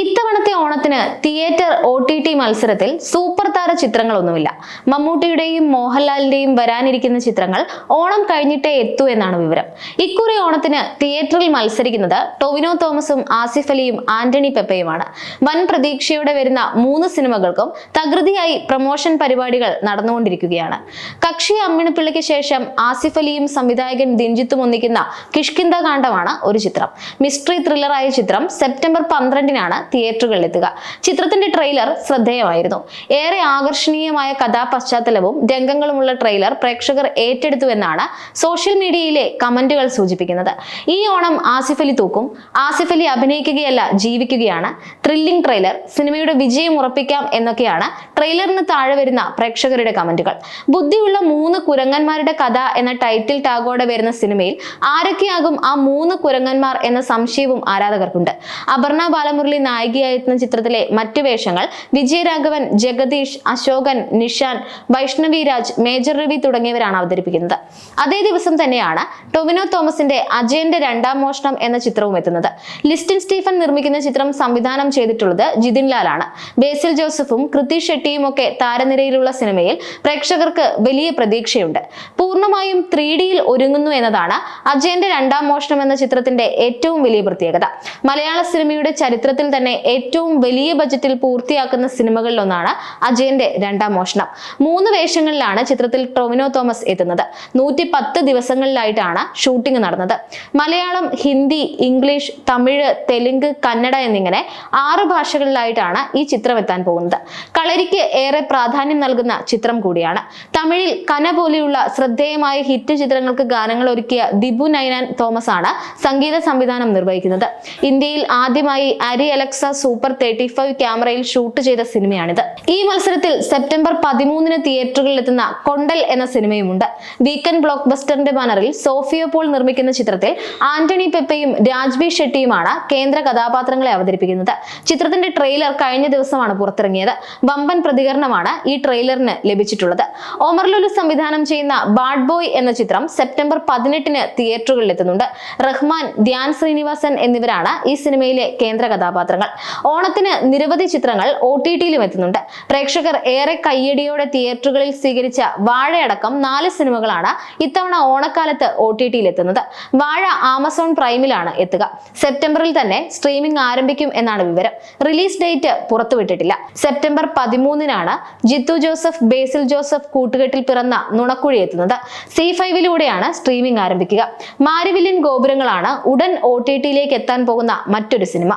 ഇത്തവണത്തെ ഓണത്തിന് theatre O T T മത്സരത്തിൽ സൂപ്പർ താര ചിത്രങ്ങളൊന്നുമില്ല. മമ്മൂട്ടിയുടെയും മോഹൻലാലിന്റെയും വരാനിരിക്കുന്ന ചിത്രങ്ങൾ ഓണം കഴിഞ്ഞിട്ടേ എത്തൂ എന്നാണ് വിവരം. ഇക്കുറി ഓണത്തിന് തിയേറ്ററിൽ മത്സരിക്കുന്നത് ടൊവിനോ തോമസും ആസിഫ് അലിയും ആന്റണി പെപ്പയുമാണ്. വൻ പ്രതീക്ഷയോടെ വരുന്ന മൂന്ന് സിനിമകൾക്കും തകൃതിയായി പ്രൊമോഷൻ പരിപാടികൾ നടന്നുകൊണ്ടിരിക്കുകയാണ്. കക്ഷി അമ്മിണിപ്പിള്ളയ്ക്ക് ശേഷം ആസിഫ് അലിയും സംവിധായകൻ ദിൻജിത്തും ഒന്നിക്കുന്ന കിഷ്കിന്ദ കാണ്ഡമാണ് ഒരു ചിത്രം. മിസ്റ്ററി ത്രില്ലറായ ചിത്രം സെപ്റ്റംബർ പന്ത്രണ്ടിനാണ് തിയേറ്ററുകളിൽ എത്തുക ചിത്രത്തിന്റെ ട്രെയിലർ ശ്രദ്ധേയമായിരുന്നു. ഏറെ ആകർഷണീയമായ കഥാപശ്ചാത്തലവും രംഗങ്ങളുമുള്ള ട്രെയിലർ പ്രേക്ഷകർ ഏറ്റെടുത്തു എന്നാണ് സോഷ്യൽ മീഡിയയിലെ കമന്റുകൾ സൂചിപ്പിക്കുന്നത്. ഈ ഓണം ആസിഫ് അലി തൂക്കും ആസിഫ് അലി അഭിനയിക്കുകയല്ല ജീവിക്കുകയാണ്. ത്രില്ലിംഗ് ട്രെയിലർ സിനിമയുടെ വിജയം ഉറപ്പിക്കാം എന്നൊക്കെയാണ് ട്രെയിലറിന് താഴെ വരുന്ന പ്രേക്ഷകരുടെ കമന്റുകൾ. ബുദ്ധിയുള്ള മൂന്ന് കുരങ്ങന്മാരുടെ കഥ എന്ന ടൈറ്റിൽ ടാഗോടെ വരുന്ന സിനിമയിൽ ആരൊക്കെയാകും ആ മൂന്ന് കുരങ്ങന്മാർ എന്ന സംശയവും ആരാധകർക്കുണ്ട്. അപർണ ബാലമുരളി നായികയായെത്തുന്ന ചിത്രത്തിലെ മറ്റു വേഷങ്ങൾ വിജയരാഘവൻ ജഗദീഷ് അശോകൻ നിഷാൻ വൈഷ്ണവി രാജ് മേജർ രവി തുടങ്ങിയവരാണ് അവതരിപ്പിക്കുന്നത്. അതേ ദിവസം തന്നെയാണ് ടൊവിനോ തോമസിന്റെ അജയന്റെ രണ്ടാം മോഷണം എന്ന ചിത്രവും എത്തുന്നത്. ലിസ്റ്റിൻ സ്റ്റീഫൻ നിർമ്മിക്കുന്ന ചിത്രം സംവിധാനം ചെയ്തിട്ടുള്ളത് ജിതിൻ ലാലാണ്. ബേസിൽ ജോസഫും കൃതി ഷെട്ടിയും ഒക്കെ താരനിരയിലുള്ള സിനിമയിൽ പ്രേക്ഷകർക്ക് വലിയ പ്രതീക്ഷയുണ്ട്. പൂർണമായും ത്രീ ഡിയിൽ ഒരുങ്ങുന്നു എന്നതാണ് അജയന്റെ രണ്ടാം മോഷണം എന്ന ചിത്രത്തിന്റെ ഏറ്റവും വലിയ പ്രത്യേകത. മലയാള സിനിമയുടെ ചരിത്രത്തിൽ തന്നെ ഏറ്റവും വലിയ ബജറ്റിൽ പൂർത്തിയാക്കുന്ന സിനിമകളിലൊന്നാണ് അജയന്റെ രണ്ടാം മോഷണം. മൂന്ന് വേഷങ്ങളിലാണ് ചിത്രത്തിൽ ടൊവിനോ തോമസ് എത്തുന്നത്. നൂറ്റി പത്ത് ദിവസങ്ങളിലായിട്ടാണ് ഷൂട്ടിംഗ് നടന്നത്. മലയാളം ഹിന്ദി ഇംഗ്ലീഷ് തമിഴ് തെലുങ്ക് കന്നഡ എന്നിങ്ങനെ ആറ് ഭാഷകളിലായിട്ടാണ് ഈ ചിത്രം എത്താൻ പോകുന്നത്. കളരിക്ക് ഏറെ പ്രാധാന്യം നൽകുന്ന ചിത്രം കൂടിയാണ്. തമിഴിൽ കന പോലെയുള്ള ശ്രദ്ധേയമായ ഹിറ്റ് ചിത്രങ്ങൾക്ക് ഗാനങ്ങൾ ഒരുക്കിയ ദിബു നൈനാൻ തോമസ് ആണ് സംഗീത സംവിധാനം നിർവഹിക്കുന്നത്. ഇന്ത്യയിൽ ആദ്യമായി ARRI Alexa super thirty five ക്യാമറയിൽ ഷൂട്ട് ചെയ്ത സിനിമയാണിത്. ഈ മത്സരത്തിൽ സെപ്റ്റംബർ പതിമൂന്നിന് തിയേറ്ററുകളിൽ എത്തുന്ന കൊണ്ടൽ എന്ന സിനിമയുമുണ്ട്. വീക്കെൻഡ് ബ്ലോക്ക് ബസ്റ്ററിന്റെ ബാനറിൽ സോഫിയോ പോൾ നിർമ്മിക്കുന്ന ചിത്രത്തിൽ ആന്റണി പെപ്പയും രാജ്ബി ഷെട്ടിയുമാണ് കേന്ദ്ര കഥാപാത്രങ്ങളെ അവതരിപ്പിക്കുന്നത്. ചിത്രത്തിന്റെ ട്രെയിലർ കഴിഞ്ഞ ദിവസമാണ് പുറത്തിറങ്ങിയത്. വമ്പൻ പ്രതികരണമാണ് ഈ ട്രെയിലറിന് ലഭിച്ചിട്ടുള്ളത്. ഒമർ ലുലു സംവിധാനം ചെയ്യുന്ന ബാഡ് ബോയ് എന്ന ചിത്രം സെപ്റ്റംബർ പതിനെട്ടിന് തിയേറ്ററുകളിൽ എത്തുന്നുണ്ട്. റഹ്മാൻ ധ്യാൻ ശ്രീനിവാസൻ എന്നിവരാണ് ഈ സിനിമയിലെ കേന്ദ്ര കഥാപാത്രങ്ങൾ. ഓണത്തിന് നിരവധി ചിത്രങ്ങൾ ഒ ടി ടിയിലും എത്തുന്നുണ്ട്. പ്രേക്ഷകർ ഏറെ കയ്യടിയോടെ തിയേറ്ററുകളിൽ സ്വീകരിച്ച വാഴയടക്കം നാല് സിനിമകളാണ് ഇത്തവണ ഓണക്കാലത്ത് ഒ ടി ടിയിൽ എത്തുന്നത്. വാഴ ആമസോൺ പ്രൈമിലാണ് എത്തുക. സെപ്റ്റംബറിൽ തന്നെ സ്ട്രീമിംഗ് ആരംഭിക്കും എന്നാണ് വിവരം. റിലീസ് ഡേറ്റ് പുറത്തുവിട്ടിട്ടില്ല. സെപ്റ്റംബർ പതിമൂന്നിനാണ് ജിത്തു ജോസഫ് ബേസിൽ ജോസഫ് കൂട്ടുകെട്ടിൽ പിറന്ന നുണക്കുഴി എത്തുന്നത്. സി ഫൈവിലൂടെയാണ് സ്ട്രീമിംഗ് ആരംഭിക്കുക. മാരിവില്യൻ ഗോപുരങ്ങളാണ് ഉടൻ ഒ ടി ടിയിലേക്ക് എത്താൻ പോകുന്ന മറ്റൊരു സിനിമ.